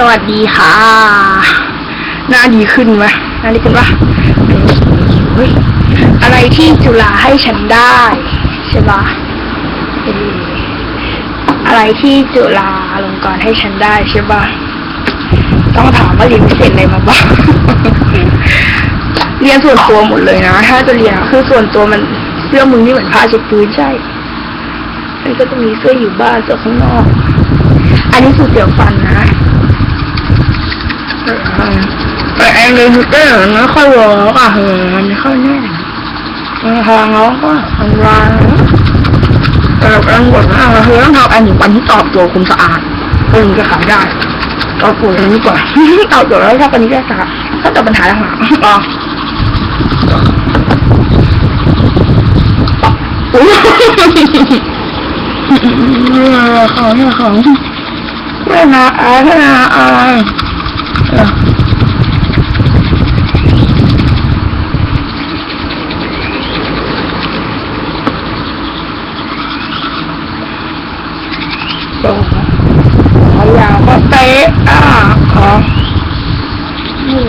สวัสดีค่ะ หน้าดีขึ้นไหมหน้าดีขึ้นปะเฮ้ยอะไรที่จุฬาให้ฉันได้ใช่ปะอะไรที่จุฬาลงกรณ์ให้ฉันได้ใช่ปะต้องถามว่าเรียนพิเศษอะไรมาบ้างเรียนส่วนตัวหมดเลยนะ ถ้าจะเรียนคือส่วนตัวมันเสื้อมึงนี่เหมือนผ้าเช็ดพื้นใช่มันก็จะมีเสื้ออยู่บ้านเสื้อข้างนอก อันนี้คือเสียวฟันนะ แต่ไอ้เลยคือเต้นไม่ค่อยวิร์กอะเออมันไม่ค่อยแน่ทางเราก็ทำงานแต่เราต้องกดมากเราคือต้องทำอันหนึ่งวันที่ตอบโจทย์คุณสะอาดเพื่อจะขายได้ตอบโจทย์อันนี้ก่อนตอบโจทย์แล้วถ้าเปันนี้สะอาถ้าตอบปัญหาหลังๆอ๋อโอ้ยของของไม่นาอายไม่นาอายเออ ตรงขอยาวก็เตะอะขอนี่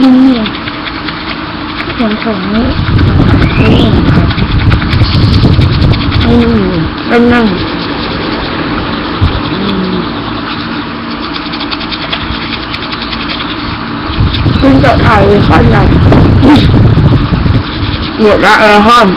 นี่ส่วนของนี่นี่นี่นั่นนั่นคุณจะถ่ายข้อใหญ่หมดละเออห้อม